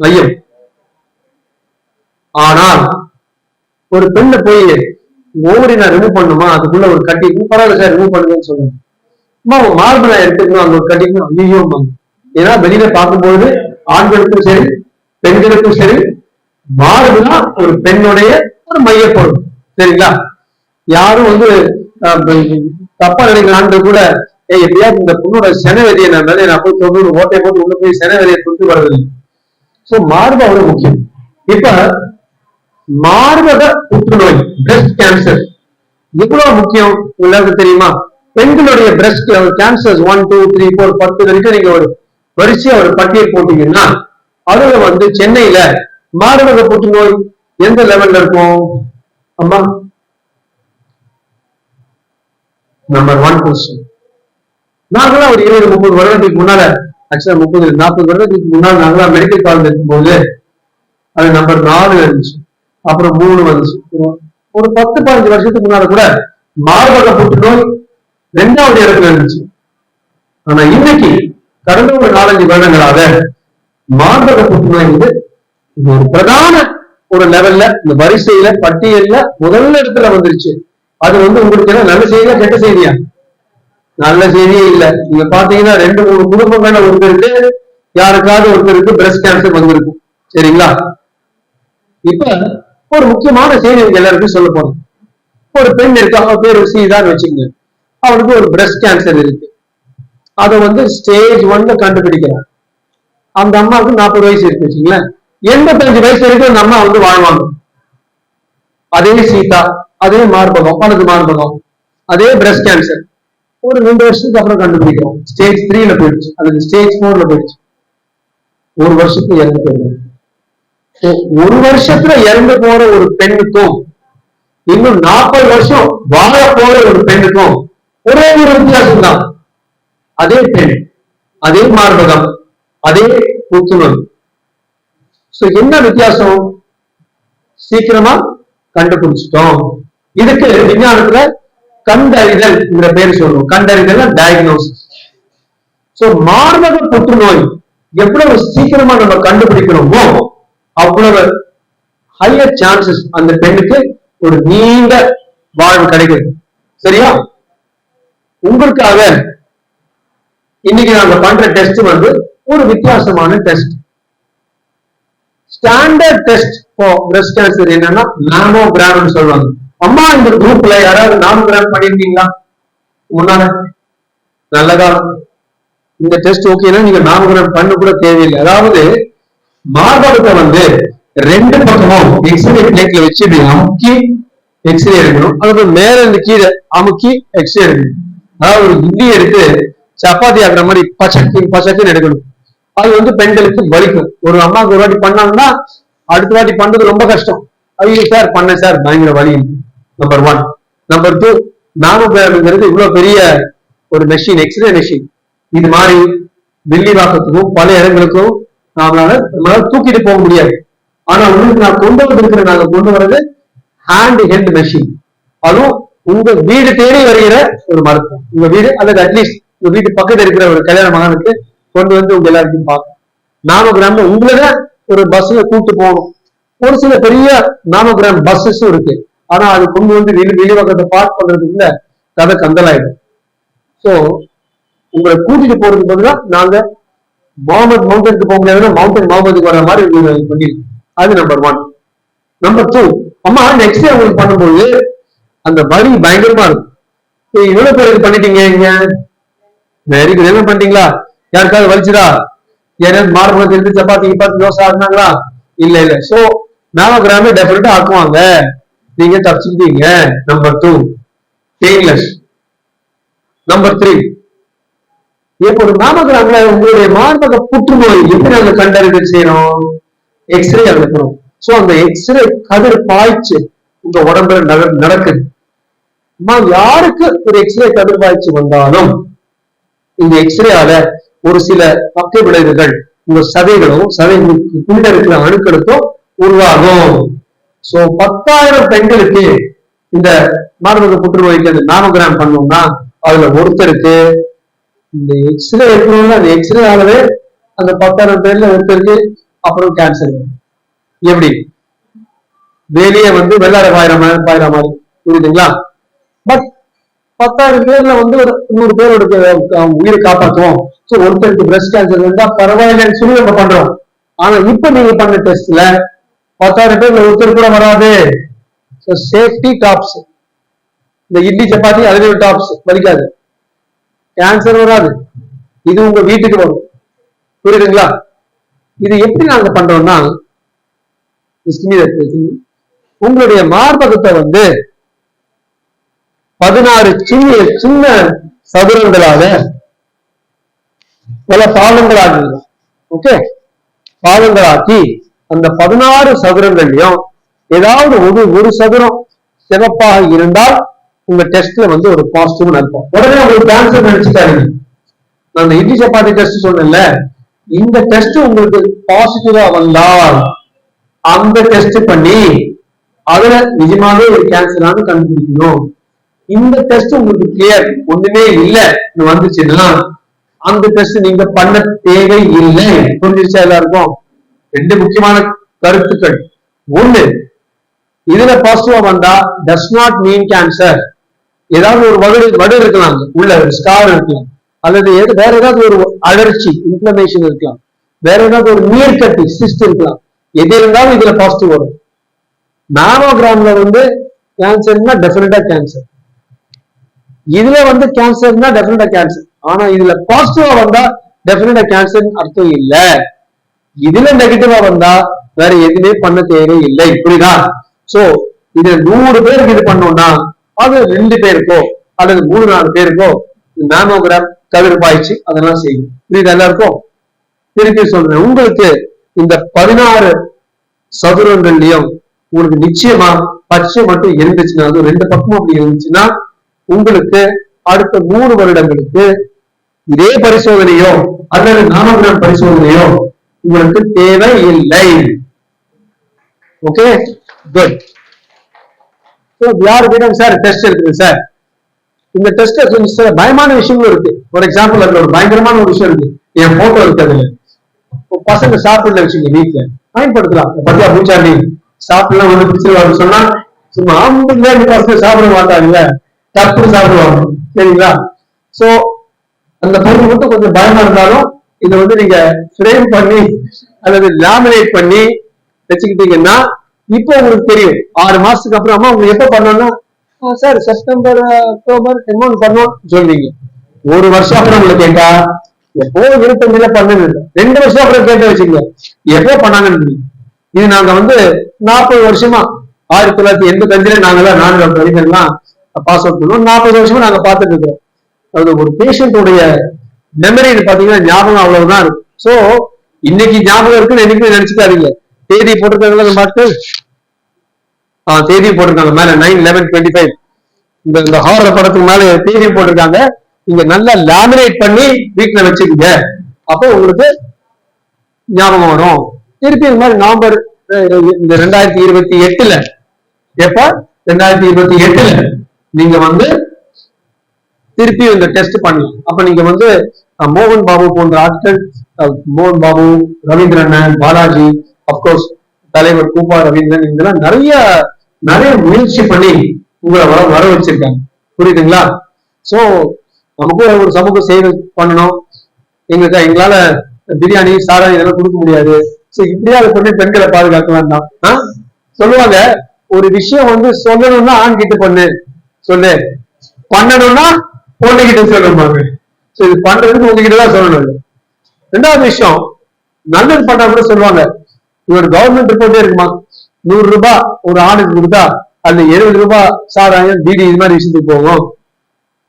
மையம் ஆனால் ஒரு பெண்ணை போய் ஓவரி நான் ரிமூவ் பண்ணுமா அதுக்குள்ள ஒரு கட்டி பரவாயில்ல சார் ரிமூவ் பண்ணுங்கன்னு சொல்லுங்க. அம்மா நான் எடுத்துக்கணும் அந்த ஒரு கட்டிக்கணும் ஐயோ ஏன்னா வெளியில பார்க்கும்போது ஆண்களுக்கும் சரி பெண்களுக்கும் சரி மார்புதான் ஒரு பெண்ணுடைய ஒரு மையப்பொருள். சரிங்களா? யாரும் வந்து தப்பா நினைக்கலான்ட்டு கூட ஏய் எப்படியாவது இந்த பொண்ணோட சென நான் நான் போய் தொண்ணூறு ஓட்டை போட்டு உள்ள போய் சென தொட்டு வரதில்லை. சோ மார்பு அவ்வளவு முக்கியம். இப்ப மார்பக புற்றுநோய் பிரஸ்ட் கேன்சர் எவ்வளவு முக்கியம் உங்களுக்கு தெரியுமா? பெண்களுடைய breast cancers one two three four பத்து வரைக்கும் நீங்க ஒரு வரிசையா ஒரு பட்டியல் போட்டீங்கன்னா அதுல வந்து சென்னையில மார்பக புற்றுநோய் எந்த லெவல்ல இருக்கும்? அம்மா நம்பர் ஒன் கொஸ்டின் நாங்களாம் ஒரு இருபது முப்பது வருடத்துக்கு முன்னால ஆக்சுவலா முப்பது நாற்பது வருடத்துக்கு முன்னால் நாங்களாம் மெடிக்கல் காலேஜ் இருக்கும்போது அது நம்பர் நாலு இருந்துச்சு. அப்புறம் மூணு வந்துச்சு. ஒரு பத்து பதினஞ்சு வருஷத்துக்கு முன்னால கூட மார்பக புற்றுநோய் ரெண்டாவது இடத்துல இருந்துச்சு. ஆனா இன்னைக்கு கடந்த ஒரு நாலஞ்சு வருடங்களாக மார்பக புற்றுநோய் வந்து இது ஒரு பிரதான ஒரு லெவல்ல இந்த வரிசையில பட்டியல்ல முதல் இடத்துல வந்துருச்சு. அது வந்து உங்களுக்கு என்ன நல்ல செய்தியா கெட்ட செய்தியா? நல்ல செய்தியே இல்ல. நீங்க பாத்தீங்கன்னா ரெண்டு மூணு குடும்பங்கள்ல ஒருத்தருக்கு யாருக்காவது ஒருத்தருக்கு பிரஸ்ட் கேன்சர் வந்திருக்கும் சரிங்களா? இப்ப ஒரு முக்கியமான செய்தி எல்லாருக்கும் சொல்ல போறோம். ஒரு பெண் இருக்கு அவ பேர் சீதான்னு வச்சுக்கோங்க. அவனுக்கு ஒரு பிரஸ்ட் கேன்சர் இருக்கு. அதை வந்து ஸ்டேஜ் ஒன்ல கண்டுபிடிக்கிறான் அந்த அம்மாவுக்கு நாற்பது வயசு இருக்கு வச்சுங்களேன் எண்பத்தஞ்சு வயசு வரைக்கும் அந்த அம்மா வந்து வாழ்வாங்க. அதே சீதா அதே மார்பகம் வலது மார்பகம் அதே பிரஸ்ட் கேன்சர் ஒரு ரெண்டு வருஷத்துக்கு அப்புறம் கண்டுபிடிக்கிறோம். ஸ்டேஜ் த்ரீல போயிடுச்சு. அல்லது ஸ்டேஜ் போர்ல போயிடுச்சு. ஒரு வருஷத்துக்கு இறந்து போயிடுது ஒரு வருஷத்துல இறந்து போற ஒரு பெண்ணுக்கும் இன்னும் நாற்பது வருஷம் வாழ போற ஒரு பெண்ணுக்கும் ஒரே ஒரு வித்தியாசம் தான் அதே பெண் அதே மார்பகம் அதே புத்துநோய் சோ என்ன வித்தியாசம்? சீக்கிரமா கண்டுபிடிச்சிட்டோம். இதுக்கு விஞ்ஞானத்துல கண்டறிதல் பேர் சொல்லுவோம். கண்டறிதல் டயக்னோசிஸ் சோ மார்பக புற்றுநோய் எவ்வளவு சீக்கிரமா நம்ம கண்டுபிடிக்கிறோமோ அவ்வளவு ஹையர் சான்சஸ் அந்த பெண்ணுக்கு ஒரு நீண்ட வாழ்வு கிடைக்குது சரியா? உங்களுக்காக இன்னைக்கு நாங்க பண்ற டெஸ்ட் வந்து ஒரு வித்தியாசமான test standard test breast cancer என்னன்னா மேமோகிராம்னு சொல்லுவாங்க. அம்மா இந்த குரூப்ல யாராவது நாமோகிராம் பண்ணிருக்கீங்களா முன்னால? நல்ல காலம். இந்த டெஸ்ட் ஓகேனா நீங்க நாமோகிராம் பண்ண கூட தேவையில்லை. அதாவது மார்பகத்தை வந்து ரெண்டு பக்கமும் எக்ஸ்ரே பிளேட்ல வச்சு இப்படி அமுக்கி எக்ஸ்ரே எடுக்கணும். அதுக்கு மேல இருந்து கீழே அமுக்கி எக்ஸ்ரே எடுக்கணும். அதாவது ஒரு இட்லி எடுத்து சப்பாத்தி ஆகுற மாதிரி பச்சக்கு பச்சக்குன்னு எடுக்கணும். அது வந்து பெண்களுக்கு வலிக்கும். ஒரு அம்மாவுக்கு ஒரு வாட்டி பண்ணாங்கன்னா அடுத்த வாட்டி பண்றது ரொம்ப கஷ்டம். ஐயோ சார் பண்ணேன் சார். பயங்கர வலி. நம்பர் ஒன் நம்பர் டூ நாமோகிராம்ங்கிறது இவ்வளவு பெரிய ஒரு மெஷின் எக்ஸ்ரே மெஷின் இது மாதிரி வில்லிவாக்கத்துக்கும் பல இடங்களுக்கும் நம்மளால நம்மளால தூக்கிட்டு போக முடியாது. ஆனா உங்களுக்கு நான் கொண்டு வந்திருக்கிற நாங்க கொண்டு வர்றது ஹேண்ட் ஹெல்ட் மெஷின் அதுவும் உங்க வீடு தேடி வருகிற ஒரு மருத்துவம். உங்க வீடு அல்லது அட்லீஸ்ட் உங்க வீட்டு பக்கத்துல இருக்கிற ஒரு கல்யாண மகனுக்கு கொண்டு வந்து உங்க எல்லாருக்கும் பார்க்கணும். கிராம உங்களை ஒரு பஸ்ல கூப்பிட்டு போகணும். ஒரு சில பெரிய நாமோகிராம் பஸ்ஸஸும் இருக்கு. ஆனா அது கொண்டு வந்து வெளி வெளிவகத்தை பார்க் பண்றதுக்குள்ள கதை கந்தலாயிடும். சோ உங்களை கூட்டிட்டு போறதுக்கு பதிலா நாங்க முகமது மவுண்டனுக்கு போக முடியாதுன்னா மவுண்டன் முகமதுக்கு வர மாதிரி நீங்க பண்ணிருக்கோம். அது நம்பர் ஒன் நம்பர் டூ அம்மா நெக்ஸ்ட் டே உங்களுக்கு பண்ணும்போது அந்த வரி பயங்கரமா இருக்கும். இவ்வளவு பேர் பண்ணிட்டீங்க இங்க? வெரி குட் என்ன பண்ணிட்டீங்களா? யாருக்காவது வலிச்சுடா யாராவது மார்பகத்தில் இருந்து சப்பாத்தி பார்த்து தோசை ஆகுனாங்களா இல்ல இல்ல. சோ நாமகிராமே டெஃபினட்டா ஆக்குவாங்க. நீங்க தப்பிச்சுக்கிட்டீங்க number two painless number three இப்போ ஒரு நாமகிராம்ல உங்களுடைய மார்பக புற்றுநோய் எப்படி நாங்க கண்டறிதல் செய்யறோம் எக்ஸ்ரே அனுப்புறோம் சோ அந்த எக்ஸ்ரே கதிர் பாய்ச்சு உங்க உடம்புல நட- நடக்குது. அம்மா, யாருக்கு ஒரு எக்ஸ்ரே கதிர் பாய்ச்சி வந்தாலும் இந்த எக்ஸ்ரேயால ஒரு சில பக்க விளைவுகள் உங்க சதைகளும் சதை உள்ள இருக்கிற அணுக்களுக்கும் உருவாகும். சோ பத்தாயிரம் பெண்களுக்கு இந்த மார்பக புற்றுநோய்க்கு அந்த நாமகிராம் பண்ணோம்னா அதுல ஒருத்தருக்கு இந்த எக்ஸ்ரே எடுக்கணும்னா அந்த எக்ஸ்ரே ஆகவே அந்த பத்தாயிரம் பேர்ல ஒருத்தருக்கு அப்புறம் கேன்சர் எப்படி? வெளியே வந்து வெள்ளாட பாயிர மாதிரி பாயிர மாதிரி புரியுதுங்களா? பட் பத்தாயிரம் பேர்ல வந்து ஒரு நூறு பேரோட உயிரை காப்பாற்றுவோம் ஸோ ஒருத்தருக்கு பிரஸ்ட் கேன்சர் இருந்தா பரவாயில்லைன்னு சொல்லி நம்ம பண்றோம். ஆனா இப்ப நீங்க பண்ண டெஸ்ட்ல பத்தாயிரம் பேர்ல ஒருத்தர் கூட வராது. சேஃப்டி டாப்ஸ் இந்த இட்லி சப்பாத்தி அதுவே டாப்ஸ் வலிக்காது. கேன்சர் வராது. இது உங்க வீட்டுக்கு வரும். புரியுதுங்களா? இது எப்படி நாங்க பண்றோம்னா உங்களுடைய மார்பகத்தை வந்து பதினாறு சின்ன சின்ன சதுரங்களாக பல பாதங்களாக ஓகே பாதங்களாக்கி அந்த பதினாறு சதுரங்கள்லயும் ஏதாவது ஒரு ஒரு சதுரம் சிறப்பாக இருந்தால் உங்க டெஸ்ட்ல வந்து ஒரு பாசிட்டிவ் அர்த்தம் உடனே உங்களுக்கு கேன்சர் நினைச்சுட்டாருங்க நான் அந்த இட்லி சப்பாத்தி டெஸ்ட் சொன்னேன்ல இந்த டெஸ்ட் உங்களுக்கு பாசிட்டிவா வந்தால் அந்த டெஸ்ட் பண்ணி அதுல நிஜமாவே ஒரு கேன்சரானு கண்டுபிடிக்கணும். இந்த டெஸ்ட் உங்களுக்கு கிளியர் ஒண்ணுமே இல்லை. வந்துச்சுன்னா அந்த டெஸ்ட் நீங்க பண்ண தேவை இல்லை புரிஞ்சிருச்சா எல்லாருக்கும்? ரெண்டு முக்கியமான கருத்துக்கள். ஒண்ணு இதுல பாசிட்டிவா வந்தா டஸ் நாட் மீன் கேன்சர் ஏதாவது ஒரு வடு வடு இருக்கலாம் உள்ள ஒரு ஸ்கார் இருக்கலாம். அல்லது எது- வேற ஏதாவது ஒரு அலர்ச்சி இன்ஃபிளமேஷன் இருக்கலாம். வேற ஏதாவது ஒரு நீர்க்கட்டி சிஸ்ட் இருக்கலாம். எது இருந்தாலும் இதுல பாசிட்டிவ் வரும். நானோகிராம்ல வந்து கேன்சர்னா டெஃபினட்டா கேன்சர் இதுல வந்து கேன்சர்னா டெஃபினட்டா கேன்சர் ஆனா இதுல பாசிட்டிவா வந்தா டெஃபினட்டா கேன்சர் அர்த்தம் இல்ல. இதுல நெகட்டிவா வந்தா வேற எதுவுமே பண்ண தேவையில்லை புரியுதா? சோ இது நூறு பேருக்கு இது பண்ணோம்னா அது ரெண்டு பேருக்கோ அல்லது மூணு நாலு பேருக்கோ மேமோகிராம் கதிர் பாய்ச்சி அதெல்லாம் செய்யும். புரியுது எல்லாருக்கும்? திருப்பி சொல்றேன். உங்களுக்கு இந்த பதினாறு சதுரங்கள்லயும் உங்களுக்கு நிச்சயமா பச்சை மட்டும் இருந்துச்சுன்னா அது ரெண்டு பக்கமும் அப்படி இருந்துச்சுன்னா உங்களுக்கு அடுத்த மூணு வருடங்களுக்கு இதே பரிசோதனையோ அல்லது நானோகிராம் பரிசோதனையோ உங்களுக்கு தேவை இல்லை ஓகே குட் யாரு கேட்டாங்க சார் டெஸ்ட் இருக்குது சார் இந்த டெஸ்ட் கொஞ்சம் பயமான விஷயங்களும் இருக்கு. ஃபார் எக்ஸாம்பிள் அதுல ஒரு பயங்கரமான ஒரு விஷயம் இருக்கு. என் போட்டோ இருக்கு அதுல பசங்க சாப்பிடல வச்சுங்க வீட்டுல பயன்படுத்தலாம். பத்தியா பூச்சாண்டி? சாப்பிடலாம் ஒண்ணு பிடிச்சிருவாங்க சொன்னா சும்மா ஆம்பளை பசங்க சாப்பிட மாட்டாங்கல்ல டப்புன்னு சாப்பிடுவாங்க. சரிங்களா? சோ அந்த பொருள் மட்டும் கொஞ்சம் பயமா இருந்தாலும் இதை வந்து நீங்க ஃப்ரேம் பண்ணி அல்லது லேமினேட் பண்ணி வச்சுக்கிட்டீங்கன்னா இப்போ உங்களுக்கு தெரியும். ஆறு மாசத்துக்கு அப்புறம் அம்மா உங்களுக்கு எப்ப பண்ணோம்னா சார் செப்டம்பர் அக்டோபர் என்னன்னு பண்ணோம் சொல்றீங்க. ஒரு வருஷம் அப்புறம் உங்களை கேட்டா எப்போ இருபத்தஞ்சுல பண்ணது ரெண்டு வருஷம் அப்புறம் கேட்டு வச்சுங்க எப்போ பண்ணாங்கன்னு இது நாங்க வந்து நாற்பது வருஷமா ஆயிரத்தி தொள்ளாயிரத்தி எண்பத்தி அஞ்சுல நாங்கெல்லாம் நான்கு வழிகள்லாம் பாஸ் அவுட் பண்ணுவோம் நாற்பது வருஷமா நாங்க பார்த்துட்டு இருக்கிறோம் அது ஒரு பேஷண்டோடைய மெமரி பாத்தீங்கன்னா ஞாபகம் அவ்வளவுதான் இருக்கும். சோ இன்னைக்கு ஞாபகம் இருக்குன்னு என்னைக்குமே நினைச்சுக்காதீங்க. தேதி போட்டிருக்காங்களா பார்த்து ஆஹ் தேதி போட்டிருக்காங்க. மேல நைன் லெவன் டுவெண்ட்டி ஃபைவ் இந்த இந்த ஹாரர் படத்துக்கு மேல தேதி போட்டிருக்காங்க. நீங்க நல்லா லேமினேட் பண்ணி வீட்டுல வச்சுக்கீங்க. அப்போ உங்களுக்கு ஞாபகம் வரும். திருப்பி இந்த மாதிரி நவம்பர் இந்த ரெண்டாயிரத்தி இருபத்தி எட்டுல. எப்ப? ரெண்டாயிரத்தி இருபத்தி எட்டுல. நீங்க வந்து திருப்பி இந்த டெஸ்ட் பண்ணலாம். அப்ப நீங்க வந்து மோகன் பாபு போன்ற ஆட்கள் மோகன் பாபு ரவீந்திரன் பாலாஜி அப்கோர்ஸ் தலைவர் கூப்பா ரவீந்திரன் இதெல்லாம் நிறைய நிறைய முயற்சி பண்ணி உங்களை வர வர வச்சிருக்காங்க. புரியுதுங்களா? சோ நமக்கும் ஒரு சமூக சேவை பண்ணணும். எங்களுக்கு எங்களால பிரியாணி சாரா இதெல்லாம் கொடுக்க முடியாது. சோ இப்படியாவது பண்ணி பெண்களை பாதுகாக்கலாம் தான் சொல்லுவாங்க ஒரு விஷயம் வந்து சொல்லணும்னா ஆண் கிட்ட பண்ணு. சொல்லு. பண்ணணும்னா பொண்ணு கிட்ட சொல்லுவாங்க இது பண்றதுக்கு உங்ககிட்ட தான் சொல்லணும் ரெண்டாவது விஷயம் நல்லது பண்ணா கூட சொல்லுவாங்க இவர் கவர்மெண்ட் ரிப்போர்ட்டே இருக்குமா? நூறு ரூபாய் ஒரு ஆளுக்கு கொடுத்தா அதுல எழுபது ரூபாய் சாராயம் டிடி இது மாதிரி விஷயத்துக்கு போகும்.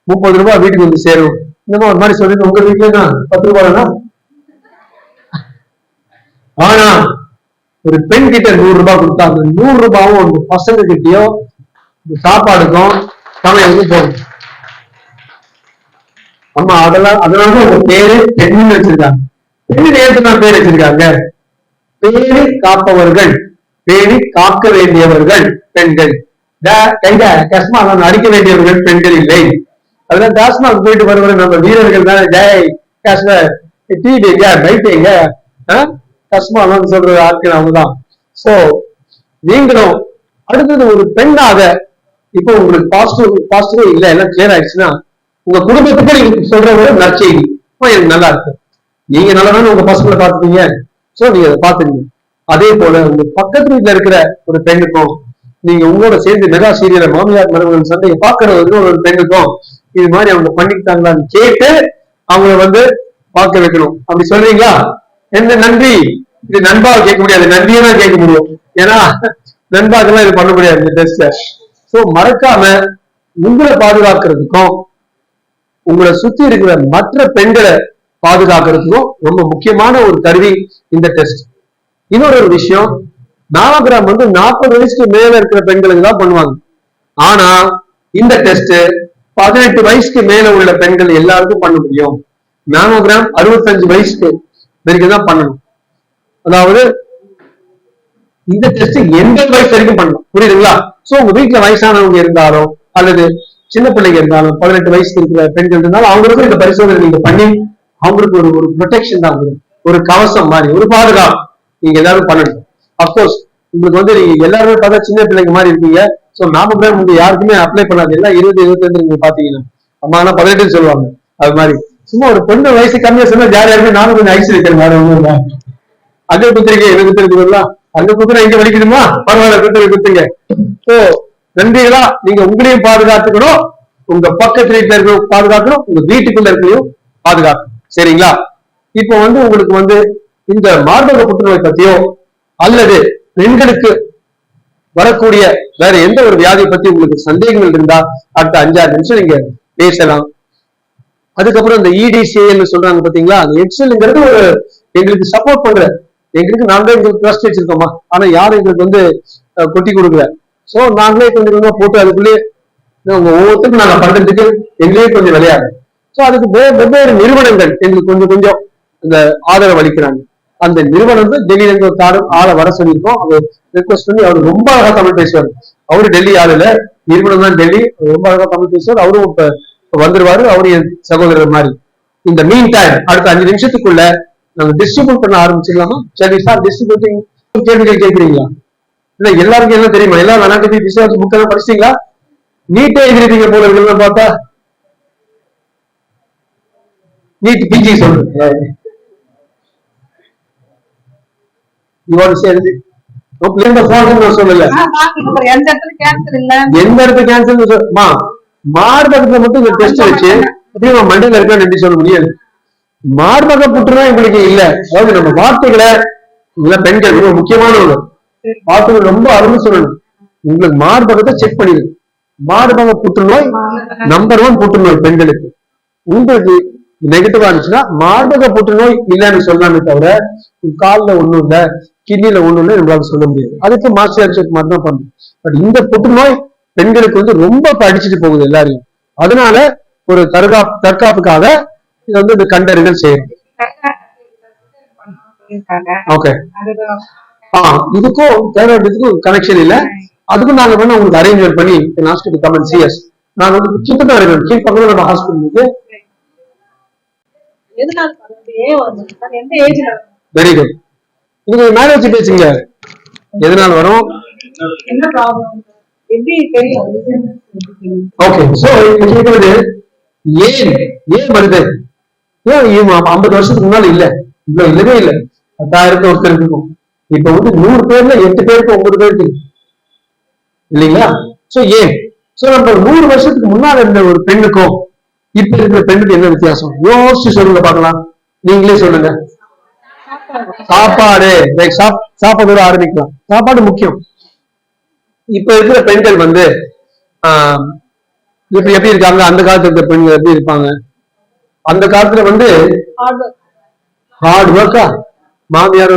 முப்பது ரூபாய் வீட்டுக்கு வந்து சேரும். இந்த மாதிரி ஒரு மாதிரி சொல்லுங்க உங்க வீட்டுல தான் பத்து ரூபாய்னா ஆனா ஒரு பெண் கிட்ட நூறு ரூபாய் கொடுத்தா அந்த நூறு ரூபாயும் பசங்க கிட்டயோ சாப்பாடுக்கும் சமையலுக்கும் போகும். ஆமா அதெல்லாம் அதனாலதான் உங்க பேரு பெண்ணுன்னு வச்சிருக்காங்க. பெண்ணு நேரத்துல தான் பேர் வச்சிருக்காங்க? பேணி காப்பவர்கள் பேணி காக்க வேண்டியவர்கள் பெண்கள். டா- கைத கஸ்மா நான் அடிக்க வேண்டியவர்கள் பெண்கள் இல்லை. அதெல்லாம் டாஸ்மாக் போயிட்டு வருவது நம்ம வீரர்கள் தானே ஜெய் காஷ்ம டீ டேங்க நைட் எங்க கஷ்மா கஷ்டமானு சொல்ற ஆட்கள் அவங்கதான் சோ நீங்களும் அடுத்தது ஒரு பெண்ணாக இப்போ உங்களுக்கு பாசிட்டிவ் பாசிட்டிவ் இல்ல எல்லாம் கிளியர் ஆயிடுச்சுன்னா உங்க குடும்பத்துக்கு நீங்க சொல்ற ஒரு நற்செய்தி. எனக்கு நல்லா இருக்கு. நீங்க நல்லா உங்க பசங்களை பாத்துட்டீங்க சோ நீங்க அதை பாத்துக்கீங்க அதே போல உங்க பக்கத்து வீட்டுல இருக்கிற ஒரு பெண்ணுக்கும் நீங்க உங்களோட சேர்ந்து மெகா சீரியல மாமியார் மருமகன் சண்டையை பாக்குற ஒரு பெண்ணுக்கும் இது மாதிரி அவங்க பண்ணிக்கிட்டாங்களான்னு கேட்டு அவங்கள வந்து பார்க்க வைக்கணும். அப்படி சொல்றீங்களா? என்ன நன்றி. இது நண்பா கேட்க முடியாது. நன்றியை தான் கேட்க முடியும். ஏன்னா நண்பாக்கெல்லாம் இது பண்ண முடியாது இந்த டெஸ்ட சோ மறக்காம உங்களை பாதுகாக்கிறதுக்கும் உங்களை சுத்தி இருக்கிற மற்ற பெண்களை பாதுகாக்கிறதுக்கும் ரொம்ப முக்கியமான ஒரு கருவி இந்த டெஸ்ட் இன்னொரு ஒரு விஷயம் நாமகிராம் வந்து நாற்பது வயசுக்கு மேல இருக்கிற பெண்களுக்கு தான் பண்ணுவாங்க. ஆனா இந்த டெஸ்ட் பதினெட்டு வயசுக்கு மேல உள்ள பெண்கள் எல்லாருக்கும் பண்ண முடியும். மேமோகிராம் அறுபத்தஞ்சு வயசுக்கு வரைக்கும் தான் பண்ணணும். அதாவது இந்த டெஸ்ட் எண்பது வயசு வரைக்கும் பண்ணணும். புரியுதுங்களா? சோ உங்க வீட்டுல வயசானவங்க இருந்தாலும் அல்லது சின்ன பிள்ளைங்க இருந்தாலும் பதினெட்டு வயசுக்கு இருக்கிற பெண்கள் இருந்தாலும் அவங்களுக்கும் இந்த பரிசோதனை நீங்க பண்ணி அவங்களுக்கு ஒரு ஒரு ப்ரொடெக்ஷன் தான் உங்களுக்கு ஒரு கவசம் மாதிரி ஒரு பாதுகாப்பு நீங்க எல்லாரும் பண்ணணும். அப்கோர்ஸ் உங்களுக்கு வந்து நீங்க எல்லாருமே பார்த்தா சின்ன பிள்ளைங்க மாதிரி இருக்கீங்க. சோ நாம கூட உங்க யாருக்குமே அப்ளை பண்ணாது எல்லாம் இருபது இருபத்தஞ்சு நீங்க பாத்தீங்கன்னா அம்மா ஆனா பதினெட்டுன்னு சொல்லுவாங்க. அது மாதிரி. சும்மா ஒரு பொண்ணு வயசு கம்மியா சொன்னா ஜாலியா இருக்கு நானும் கொஞ்சம் ஐஸ் இருக்கிறேன் வேற ஒண்ணும் அங்க குத்துருக்கேன் எனக்கு குத்துருக்குங்களா அங்க குத்துனா இங்க வலிக்குதுமா? பரவாயில்ல குத்துரு குத்துங்க. ஸோ நன்றிகளா? நீங்க உங்களையும் பாதுகாத்துக்கணும். உங்க பக்கத்து வீட்டுல இருக்க பாதுகாக்கணும். உங்க வீட்டுக்குள்ள இருக்கிறையும் பாதுகாக்கணும். சரிங்களா? இப்போ வந்து உங்களுக்கு வந்து இந்த மார்பக புற்றுநோய் பத்தியோ அல்லது பெண்களுக்கு வரக்கூடிய வேற எந்த ஒரு வியாதி பத்தி உங்களுக்கு சந்தேகங்கள் இருந்தா அடுத்த அஞ்சாறு நிமிஷம் நீங்க பேசலாம். அதுக்கப்புறம் இந்த இடிசிஏன்னு சொல்றாங்க பாத்தீங்களா? அந்த எக்ஸல்ங்கிறது ஒரு எங்களுக்கு சப்போர்ட் பண்ற. எங்களுக்கு நாங்களே எங்களுக்கு ட்ரஸ்ட் வச்சிருக்கோமா? ஆனா யாரும் எங்களுக்கு வந்து கொட்டி கொடுக்கல. சோ நாங்களே கொஞ்சம் கொஞ்சமா போட்டு அதுக்குள்ளேயே உங்க ஒவ்வொருத்தருக்கும் நாங்க பண்றதுக்கு எங்களே கொஞ்சம் விளையாடு. சோ அதுக்கு வெவ்வேறு நிறுவனங்கள் எங்களுக்கு கொஞ்சம் கொஞ்சம் இந்த ஆதரவு அளிக்கிறாங்க. அந்த நிறுவனம் வந்து டெல்லியில இருந்து ஒரு தாடு ஆளை வர சொல்லியிருக்கோம். அவர் ரிக்வஸ்ட் பண்ணி அவர் ரொம்ப அழகா தமிழ் பேசுவார். அவரு டெல்லி ஆளுல நிறுவனம் தான் டெல்லி. ரொம்ப அழகா தமிழ் பேசுவார். அவரும் இப்ப இப்ப வந்துருவாரு. அவரு என் சகோதரர் மாதிரி. இந்த மீன் டைம் அடுத்த அஞ்சு நிமிஷத்துக்குள்ள நாங்க டிஸ்ட்ரிபியூட் பண்ண ஆரம்பிச்சிடலாமா? சரி சார் டிஸ்ட்ரிபியூட்டிங் கேள்விகள் கேட்குறீங்களா? இல்ல எல்லாருக்கும் என்ன தெரியுமா? எல்லாரும் அனாகதி டிஸ்ட்ரிபியூட் புக் எல்லாம் நீட்டே எழுதிருப்பீங்க போல இருக்குன்னு பார்த்தா. நீட் பிஜி சொல்றேன் போகணும்னு நான் சொல்லல. எந்த இடத்துல கேன்சர் கேன்சர் மா மார்பகத்துல மட்டும் இந்த டெஸ்ட் வச்சு எப்படி நம்ம மண்டையில இருக்கா நன்றி சொல்ல முடியாது மார்பக புற்றுநோய் உங்களுக்கு இல்ல. அதாவது நம்ம வார்த்தைகளை இல்ல பெண்கள் ரொம்ப முக்கியமானவங்க. வார்த்தைகள் ரொம்ப அருமை சொல்லணும் உங்களுக்கு மார்பகத்தை செக் பண்ணிடுங்க மார்பக புற்றுநோய் நம்பர் ஒன் புற்றுநோய் பெண்களுக்கு. உங்களுக்கு நெகட்டிவா இருந்துச்சுன்னா மார்பக புற்றுநோய் இல்லைன்னு சொல்லலாமே தவிர கால்ல ஒண்ணும் இல்ல கிட்னில ஒண்ணும் இல்ல நம்மளால சொல்ல முடியாது. அதுக்கு மாஸ்டர் செக் மாதிரி தான் பண்ணணும் பட் இந்த புற்றுநோய் பெண்களுக்கு வந்து ரொம்ப இப்ப அடிச்சிட்டு போகுது எல்லாரையும். அதனால ஒரு தற்கா தற்காப்புக்காக இது வந்து இந்த கண்டறிதல் செய்யணும். சொல்லியிருக்காங்க. ஓகே அதுதான். ஆ இதுக்கும் கனெக்ஷன் இல்ல. அதுக்கும் நாங்க வேணா உங்களுக்கு அரேஞ்ச்மெண்ட் பண்ணி ஹாஸ்பிட்டல் கமெண்ட் சிஎஸ் நாங்க வந்து கிட்டத்தட்ட அரேஞ்ச் கீழ் பக்கத்துல ஹாஸ்பிட்டல் இருக்கு? வெரி குட் நீங்க மேரேஜ் பேசுங்க. எதனால வரும்? ஓகே சோ இப்ப கேட்கறது ஏன் ஏன் வருது? ஏன் ஐம்பது வருஷத்துக்கு முன்னால இல்ல? இவ்வளவு இல்லவே இல்ல. பத்தாயிரத்து ஒருத்தர் இருக்கும் இப்ப வந்து நூறு பேர்ல எட்டு பேருக்கு ஒன்பது பேருக்கு. இல்லைங்களா? சோ ஏன்? சோ நம்ம நூறு வருஷத்துக்கு முன்னால இருந்த ஒரு பெண்ணுக்கும் இப்ப இருக்கிற பெண்ணுக்கு என்ன வித்தியாசம்? யோசிச்சு சொல்லுங்க பார்க்கலாம். நீங்களே சொல்லுங்க. சாப்பாடு. like சாப் சாப்பாடோட ஆரம்பிக்கலாம். சாப்பாடு முக்கியம். இப்ப இருக்கிற பெண்கள் வந்து ஆஹ் இப்ப எப்படி இருக்காங்க? அந்த காலத்துல இருக்கிற பெண்கள் எப்படி இருப்பாங்க? அந்த காலத்துல வந்து ஹார்ட் ஒர்க்கா மாமியார்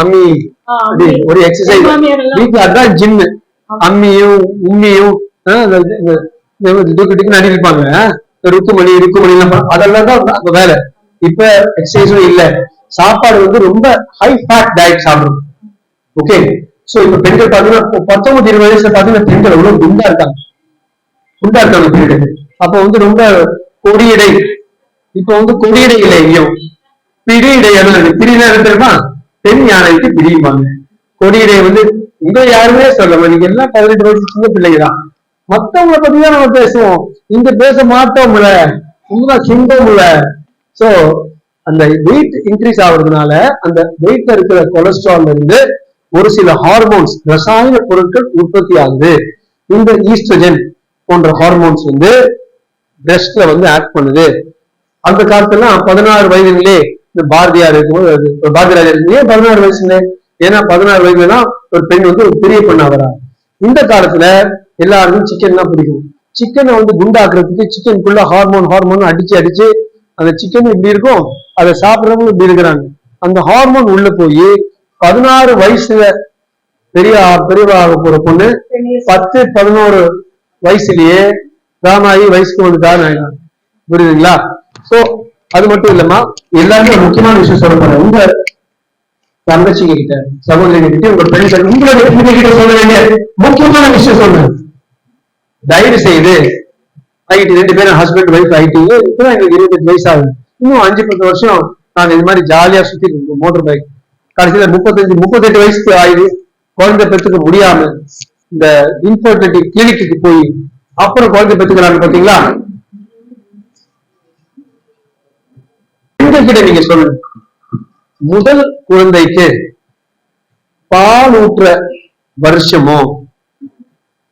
அம்மி ஒரு எக்ஸசைஸ் வீட்டுல அதான் ஜிம்மு அம்மியும் உம்மியும் டிக்கு நடி இருப்பாங்க. ருக்குமணி ருக்குமணி அதெல்லாம் தான் அந்த வேலை. இப்ப எக்ஸசைஸும் இல்ல. சாப்பாடு வந்து ரொம்ப ஹை ஃபேட் டயட் சாப்பிடும் ஓகே சோ இப்ப பெண்கள் பாத்தீங்கன்னா பத்தொன்பது இருபது வயசுல பாத்தீங்கன்னா பெண்கள் எவ்வளவு குண்டா இருக்காங்க. குண்டா இருக்காங்க பெண்கள். அப்ப வந்து ரொம்ப கொடியடை. இப்ப வந்து கொடியடை இல்லை எங்கேயும் பிடி இடை என்ன பிரினா தெரியுமா? பெண் யானைக்கு பிரியுமாங்க கொடியிலே வந்து உங்க யாருமே சொல்ல நீங்க எல்லாம் பதினெட்டு வயசு சின்ன பிள்ளைங்க தான் மத்தவங்களை பத்தி தான் நம்ம பேசுவோம். இங்க பேச மாட்டோம்ல உண்மைதான் சிங்கம்ல சோ அந்த வெயிட் இன்க்ரீஸ் ஆகுறதுனால அந்த வெயிட்ல இருக்கிற கொலஸ்ட்ரால் இருந்து ஒரு சில ஹார்மோன்ஸ் ரசாயன பொருட்கள் உற்பத்தி ஆகுது. இந்த ஈஸ்ட்ரஜன் போன்ற ஹார்மோன்ஸ் வந்து பிரஸ்ட்ல வந்து ஆக்ட் பண்ணுது. அந்த காலத்துல பதினாறு வயதுங்களே இந்த பாரதியார் இருக்கும்போது அது- பாரதியார் இருக்கு. ஏன் பதினாறு வயசுல ஏன்னா பதினாறு வயதுல தான் ஒரு பெண் வந்து ஒரு பெரிய பெண் ஆகிறா இந்த காலத்துல எல்லாருக்கும் சிக்கன் தான் பிடிக்கும். சிக்கனை வந்து குண்டாக்குறதுக்கு சிக்கனுக்குள்ள ஹார்மோன் ஹார்மோன் அடிச்சு அடிச்சு அந்த சிக்கன் இப்படி இருக்கும் அதை சாப்பிடுறவங்க இப்படி இருக்கிறாங்க. அந்த ஹார்மோன் உள்ள போய் பதினாறு வயசுல பெரிய பெரியவா ஆக போற பொண்ணு பத்து பதினோரு வயசுலயே ராமாயி வயசுக்கு வந்துட்டான்னு ஆயிடும். புரியுதுங்களா? சோ அது மட்டும் இல்லாம எல்லாருமே முக்கியமான விஷயம் சொல்ல போறேன். உங்க தங்கச்சிங்க கிட்ட சகோதரிங்க கிட்ட உங்க பெண் உங்களோட உங்க கிட்ட சொல்ல வேண்டிய முக்கியமான விஷயம் சொல்லுங்க. தயவு செய்து ஐடி ரெண்டு பேரும் ஹஸ்பண்ட் ஒய்ஃப் ஐடி இப்பதான் எங்களுக்கு இருபத்தெட்டு வயசு ஆகுது இன்னும் அஞ்சு பத்து வருஷம் நாங்க இது மாதிரி ஜாலியா சுத்தி மோட்டர் பைக் கடைசியில முப்பத்தஞ்சு முப்பத்தெட்டு வயசுக்கு ஆயுது குழந்தை பெற்றுக்க முடியாம இந்த இன்ஃபர்டிலிட்டி கிளினிக்கு போய் அப்புறம் குழந்தை பெற்றுக்கிறாங்க பாத்தீங்களா? கிட்ட நீங்க சொல்லுங்க. முதல் குழந்தைக்கு பால் ஊற்ற வருஷமோ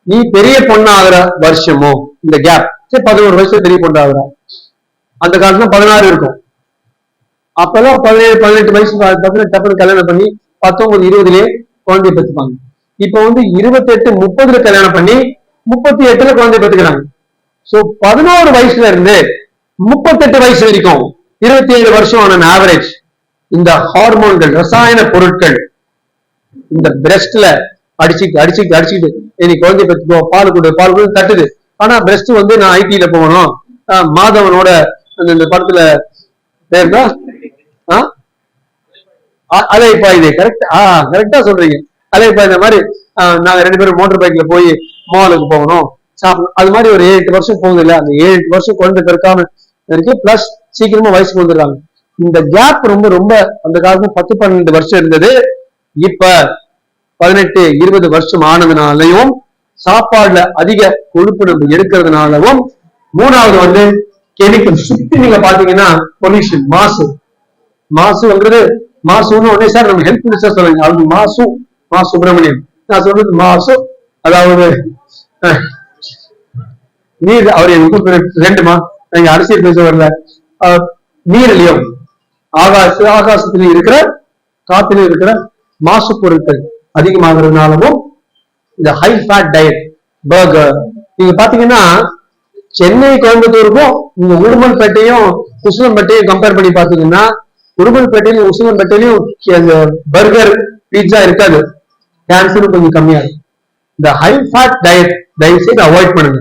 நீ பெரிய பொண்ணாகிற வருஷமோ இந்த கேப் சரி பதினோரு வயசுல பெரிய பொண்ணாகிற. அந்த காலத்துல பதினாறு இருக்கும். அப்பெல்லாம் பதினேழு பதினெட்டு வயசு டப்புனு டப்புனு கல்யாணம் பண்ணி பத்தொன்பது இருபதுலயே குழந்தைய பெற்றுப்பாங்க. இப்ப வந்து இருபத்தி எட்டு முப்பதுல கல்யாணம் பண்ணி முப்பத்தி எட்டுல குழந்தைய பெற்றுக்கிறாங்க. சோ பதினோரு வயசுல இருந்து முப்பத்தெட்டு வயசு வரைக்கும் இருபத்தி ஏழு வருஷம் ஆன ஆவரேஜ் இந்த ஹார்மோன்கள் ரசாயன பொருட்கள் இந்த பிரஸ்ட்ல அடிச்சுட்டு அடிச்சுட்டு அடிச்சுட்டு இன்னைக்கு குழந்தை பெற்றுக்கோ பால் கொடு பால் கொடு தட்டுது. ஆனா பிரஸ்ட் வந்து நான் ஐடியில போகணும். மாதவனோட அந்த இந்த படத்துல பேர் தான் ஆ? அ- கரெக்ட் ஆ கரெக்டா சொல்றீங்க. அலைப்பா இந்த மாதிரி ஆஹ் நாங்க ரெண்டு பேரும் மோட்டர் பைக்ல போய் மாலுக்கு போகணும். சாப்பிடணும். அது மாதிரி ஒரு ஏழு எட்டு வருஷம் போகுது இல்ல அந்த ஏழு எட்டு வருஷம் குழந்தை பிறக்காம இருக்கு. பிளஸ் சீக்கிரமா வயசுக்கு வந்துடுறாங்க. இந்த கேப் ரொம்ப ரொம்ப அந்த காலத்துல பத்து பன்னெண்டு வருஷம் இருந்தது. இப்ப பதினெட்டு இருபது வருஷம் ஆனதுனாலையும் சாப்பாடுல அதிக கொழுப்பு நம்ம எடுக்கிறதுனாலவும் மூணாவது வந்து கெமிக்கல் சுத்தி நீங்க பாத்தீங்கன்னா பொல்யூஷன் மாசு. மாசுங்கிறது மாசுன்னு உடனே சார் நம்ம ஹெல்த் மினிஸ்டர் சொல்லுங்க அது மாசு மா சுப்பிரமணியம். நான் சொல்றது மாசு அதாவது அஹ், நீர் அவர் எனக்கு ரெண்டுமா? நீங்க அரசியல் பேச வரல நீரிலையும் ஆகாச ஆகாசத்திலும் இருக்கிற காத்திலும் இருக்கிற மாசு பொருட்கள் அதிகமாகிறதுனாலவும் இந்த ஹை ஃபேட் டயட் பர்கர் நீங்க பாத்தீங்கன்னா சென்னை கோயம்புத்தூருக்கும் இந்த உடுமல்பேட்டையும் உசிலம்பேட்டையும் கம்பேர் பண்ணி பாத்தீங்கன்னா உடுமல்பேட்டையிலும் உசிலம்பேட்டையிலும் அந்த பர்கர் பீட்சா இருக்காது. கேன்சரும் கொஞ்சம் கம்மியா இருக்கும் இந்த ஹை ஃபேட் டயட் தயவு செய்து அவாய்ட் பண்ணுங்க.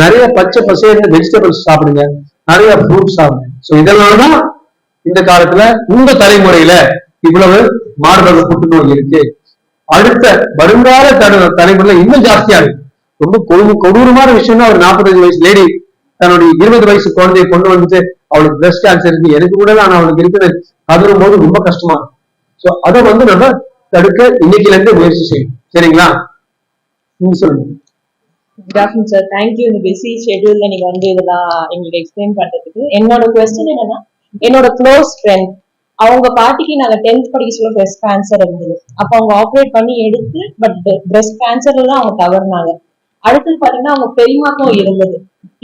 நிறைய பச்சை பசையான வெஜிடபிள்ஸ் சாப்பிடுங்க. நிறைய ஃப்ரூட்ஸ் சாப்பிடுங்க. சோ இதனாலதான் இந்த காலத்துல உங்க தலைமுறையில இவ்வளவு மார்பக புற்றுநோய் இருக்கு. அடுத்த வருங்கால தலைமுறையில இன்னும் ஜாஸ்தியா இருக்கு. ரொம்ப கொடு கொடூரமான விஷயம்னா ஒரு நாற்பத்தஞ்சு வயசு லேடி தன்னுடைய இருபது வயசு குழந்தையை கொண்டு வந்துட்டு அவளுக்கு பிரஸ்ட் கேன்சர் இருக்கு. எனக்கு கூட நான் அவளுக்கு இருக்குது. அதுவும் போது ரொம்ப கஷ்டமா இருக்கும் சோ அதை வந்து நம்ம தடுக்க இன்னைக்குல இருந்து முயற்சி செய்யணும். சரிங்களா? நீங்க சொல்லுங்க. Good afternoon sir thank you இந்த பிஸி ஷெட்யூல்ல நீங்க வந்து இதெல்லாம் எங்களுக்கு எக்ஸ்பிளைன் பண்றதுக்கு. என்னோட கொஸ்டின் என்னன்னா என்னோட க்ளோஸ் ஃப்ரெண்ட் அவங்க பாட்டிக்கு நாங்க டென்த் படிக்க சொல்ல பிரஸ்ட் கேன்சர் இருந்தது. அப்ப அவங்க ஆப்ரேட் பண்ணி எடுத்து பட் பிரஸ்ட் கேன்சர்ல தான் அவங்க தவறுனாங்க. அடுத்தது பாத்தீங்கன்னா அவங்க பெரியமாக்கும் இருந்தது.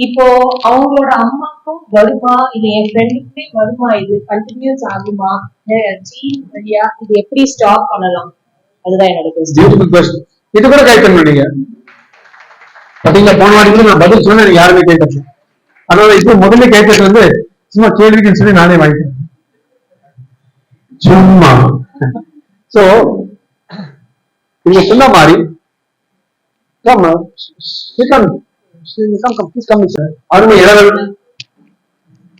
இப்போ அவங்களோட அம்மாக்கும் வருமா? இது என் ஃப்ரெண்டுக்குமே வருமா? இது கண்டினியூஸ் ஆகுமா? ஜீன் வழியா இது எப்படி ஸ்டாப் பண்ணலாம்? அதுதான் என்னோட கொஸ்டின் இது கூட கை பண்ணணும் நீங்க பாத்தீங்களா போன வாட்டி நான் பதில் சொன்னேன் எனக்கு யாருமே கேட்கறது அதனால இப்போ முதல்ல கேட்கறது வந்து சும்மா கேள்விக்குன்னு சொல்லி நானே வாங்கிக்கிறேன் சும்மா. சோ நீங்க சொன்ன மாதிரி come, uh, she come, she come, அருமை இளவல்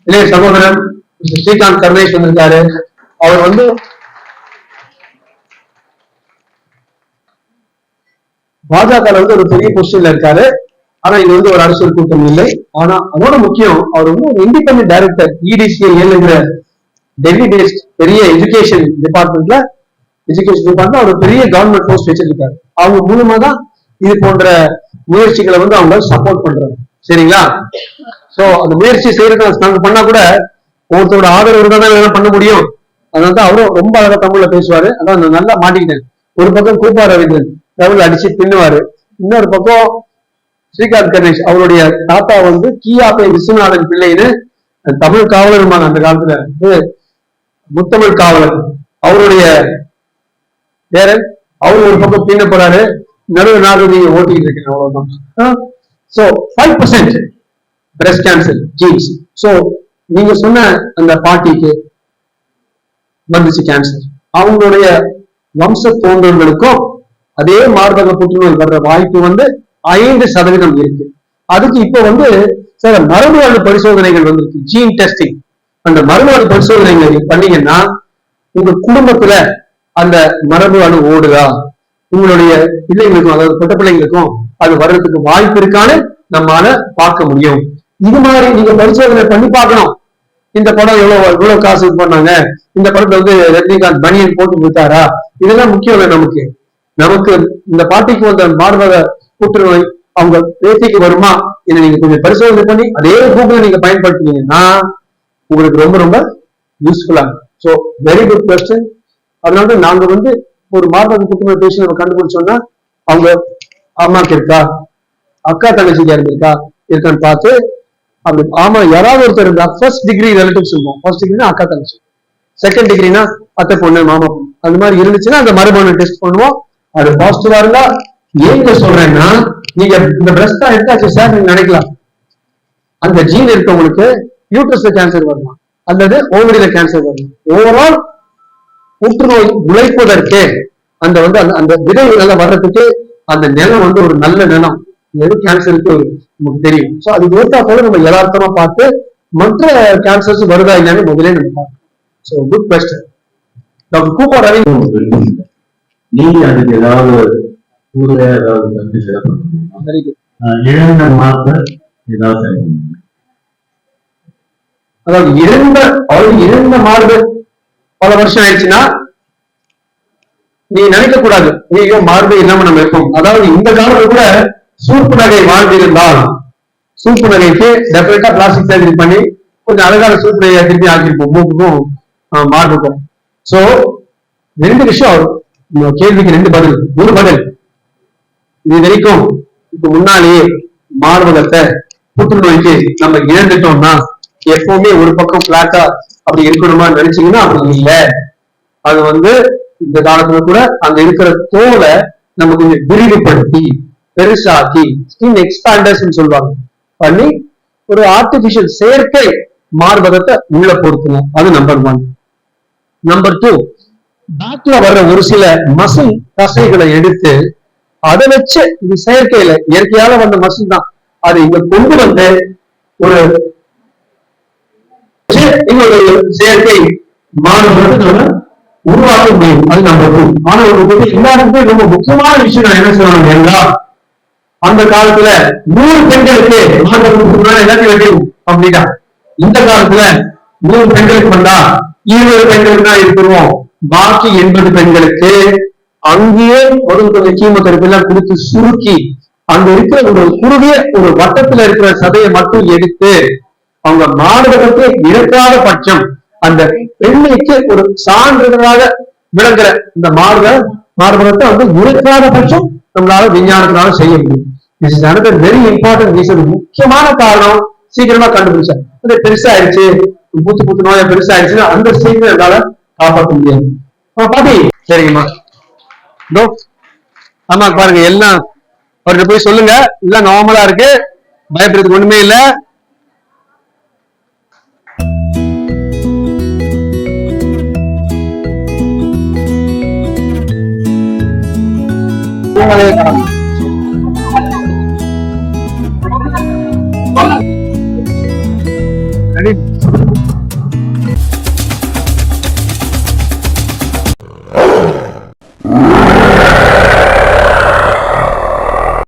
இளைய சகோதரன் ஸ்ரீகாந்த் கருணேஷ் வந்திருக்காரு அவர் வந்து பாஜக வந்து ஒரு பெரிய பொசிஷன்ல இருக்காரு. ஆனா இது வந்து ஒரு அரசியல் கூட்டம் இல்லை. ஆனா அதோட முக்கியம் அவர் வந்து ஒரு இண்டிபெண்டன்ட் டைரக்டர் இடிசிஎல் என்கிற டெல்லி பேஸ்ட் பெரிய எஜுகேஷன் டிபார்ட்மெண்ட்ல எஜுகேஷன் டிபார்ட்மெண்ட் அவர் பெரிய கவர்மெண்ட் போஸ்ட் வச்சிருக்காரு. அவங்க மூலமா தான் இது போன்ற முயற்சிகளை வந்து அவங்க சப்போர்ட் பண்றாங்க. சரிங்களா? சோ அந்த முயற்சி செய்யறது நாங்க பண்ணா கூட ஒருத்தரோட ஆதரவு இருந்தா தான் இதெல்லாம் பண்ண முடியும். அதனால தான் அவரும் ரொம்ப அழகா தமிழ்ல பேசுவாரு. அதான் நான் நல்லா மாட்டிக்கிட்டேன். ஒரு பக்கம் கூப்பா ரவீந்திரன் டபுள் அடிச்சு பின்னுவாரு இன்னொரு பக்கம் ஸ்ரீகாந்த் கணேஷ் அவருடைய தாத்தா வந்து கியாபே விஸ்வநாதன் பிள்ளைன்னு தமிழ் காவலருமான அந்த காலத்துல வந்து முத்தமிழ் காவலர். அவருடைய பேரன் அவர் ஒரு பக்கம் பின்ன போறாரு. நடுவு நாகரிக ஓட்டிட்டு இருக்கேன் அவ்வளவுதான். So five percent breast cancer genes so நீங்க சொன்ன அந்த பாட்டிக்கு வந்துச்சு கேன்சர் அவங்களுடைய வம்ச தோன்றல்களுக்கும் அதே மார்பக புற்றுநோய் வர்ற வாய்ப்பு வந்து ஐந்து சதவீதம் இருக்கு. அதுக்கு இப்போ வந்து சில மரபணு பரிசோதனைகள் வந்துருக்கு. ஜீன் டெஸ்டிங் அந்த மரபணு பரிசோதனைகள் பண்ணீங்கன்னா உங்க குடும்பத்துல அந்த மரபு அணு ஓடுதா? உங்களுடைய பிள்ளைங்களுக்கும் அதாவது பொட்ட பிள்ளைங்களுக்கும் அது வர்றதுக்கு வாய்ப்பு இருக்கான்னு நம்மால பார்க்க முடியும். இது மாதிரி நீங்க பரிசோதனை பண்ணி பார்க்கணும். இந்த படம் எவ்வளவு எவ்வளவு காசு பண்ணாங்க? இந்த படத்தை வந்து ரஜினிகாந்த் பனியன் போட்டு கொடுத்தாரா? இதெல்லாம் முக்கியம் இல்லை நமக்கு. நமக்கு இந்த பாட்டிக்கு வந்த மார்பக புற்றுநோய் அவங்க பேசிக்கு வருமா என்ன நீங்க கொஞ்சம் பரிசோதனை பண்ணி அதே கூகுள் நீங்க பயன்படுத்துனீங்கன்னா உங்களுக்கு ரொம்ப ரொம்ப யூஸ்ஃபுல்லா ஸோ வெரி குட் கொஸ்டின் அதனால தான் நாங்க வந்து ஒரு மார்பக புற்றுநோய் பேசி நம்ம கண்டுபிடிச்சோம்னா அவங்க அம்மாக்கு இருக்கா? அக்கா தங்கச்சிக்கு இருந்திருக்கா இருக்கான்னு பார்த்து அப்படி ஆமா யாராவது ஒருத்தர் இருந்தா ஃபர்ஸ்ட் டிகிரி ரிலேட்டிவ் சொல்லுவோம். ஃபர்ஸ்ட் டிகிரினா அக்கா தங்கச்சி. செகண்ட் டிகிரினா அத்தை பொண்ணு மாமா பொண்ணு. அந்த மாதிரி இருந்துச்சுன்னா அந்த மரபணு டெஸ்ட் பண்ணுவோம். அது பாசிட்டிவா இருந்தா ஏங்க சொல்றேன்னா நீங்க இந்த பிரஸ்டா எடுத்தாச்சு சார் நீங்க நினைக்கலாம். அந்த ஜீன் இருக்கவங்களுக்கு யூட்ரஸ்ல கேன்சர் வரலாம் அல்லது ஓவரியில கேன்சர் வரலாம் ஓவரால் புற்றுநோய் உழைப்பதற்கு அந்த வந்து அந்த அந்த விதை நல்லா வர்றதுக்கு அந்த நிலம் வந்து ஒரு நல்ல நிலம். எது கேன்சருக்கு நமக்கு தெரியும். சோ அது ஏற்றா போல நம்ம யதார்த்தமா பார்த்து மற்ற கேன்சர்ஸ் வருதா இல்லைன்னு முதலே நம்ம பார்க்கணும். So good question doctor Cooper Ravi நீங்க அதுக்கு ஏதாவது கூடுதலா ஏதாவது ஆஹ் இழந்த மாற்ற ஏதாவது? அதாவது இறந்த அதாவது இறந்த மார்பு பல வருஷம் ஆயிடுச்சுன்னா நீ நினைக்க கூடாது ஐயோ மார்பு இல்லாம நம்ம இருப்போம் அதாவது இந்த காலத்துல கூட சூப்பு நகை வாழ்ந்திருந்தால் சூப்பு நகைக்கு டெஃபினட்டா பிளாஸ்டிக் சர்ஜரி பண்ணி கொஞ்சம் அழகான சூப்பு நகையை திருப்பி ஆக்கிருப்போம் மூக்குக்கும் மார்புக்கும். சோ ரெண்டு விஷயம் கேள்விக்கு ரெண்டு பதில் ஒரு பதில். இது வரைக்கும் இப்ப முன்னாலேயே மார்பகத்தை புற்றுநோய்க்கு நம்ம இழந்துட்டோம்னா எப்பவுமே ஒரு பக்கம் பிளாட்டா அப்படி இருக்கணுமா நினைச்சீங்கன்னா அப்படி இல்லை. அது வந்து இந்த காலத்துல கூட அங்க இருக்கிற தோலை நம்ம கொஞ்சம் விரிவுபடுத்தி பெருசாக்கி ஸ்கின் எக்ஸ்பாண்டர்ஸ் சொல்லுவாங்க பண்ணி ஒரு ஆர்டிபிஷியல் செயற்கை மார்பகத்தை உள்ள பொருத்தணும் அது நம்பர் ஒன் நம்பர் டூ பேக்ல வர்ற ஒரு சில மசில் தசைகளை எடுத்து அதை வச்சு இது செயற்கையில இயற்கையால வந்த மசில் தான். அது இங்க கொண்டு வந்து ஒரு இன்னொரு செயற்கை மாணவர்களுக்கு நம்ம உருவாக்க முடியும். அது நம்ம டூ ஆனா எல்லாருக்குமே ரொம்ப முக்கியமான விஷயம் நான் என்ன சொல்லணும் என்றால் அந்த காலத்துல நூறு பெண்களுக்கு மாணவர்களுக்கு முன்னாடி எல்லாத்தையும் அப்படின்னா இந்த காலத்துல நூறு பெண்களுக்கு வந்தா இருபது பெண்களுக்கு தான் இருக்கிறோம் பாக்கி எண்பது பெண்களுக்கு அங்கேயே ஒரு கொஞ்சம் கீமோதெரப்பி எல்லாம் கொடுத்து சுருக்கி அங்க இருக்கிற ஒரு குறுகிய ஒரு வட்டத்துல இருக்கிற சதையை மட்டும் எடுத்து அவங்க மாணவர்களுக்கு இறக்காத பட்சம் அந்த பெண்மைக்கு ஒரு சான்றிதழாக விளங்குற இந்த மார்ப மார்பகத்தை வந்து இறக்காத பட்சம் நம்மளால விஞ்ஞானத்தினால செய்ய முடியும். This is very important reason முக்கியமான காரணம் சீக்கிரமா கண்டுபிடிச்சாங்க அது பெருசாயிருச்சு புத்து புத்து நோயை பெருசாயிருச்சுன்னா அந்த சீக்கிரம் என்னால காப்பாற்ற முடியாது. பாட்டி. சரிங்கம்மா. இதோ ஆமா பாருங்க எல்லாம் அவர்கிட்ட போய் சொல்லுங்க. எல்லாம் நார்மலா இருக்கு. பயப்படுறதுக்கு ஒண்ணுமே இல்ல. Ready?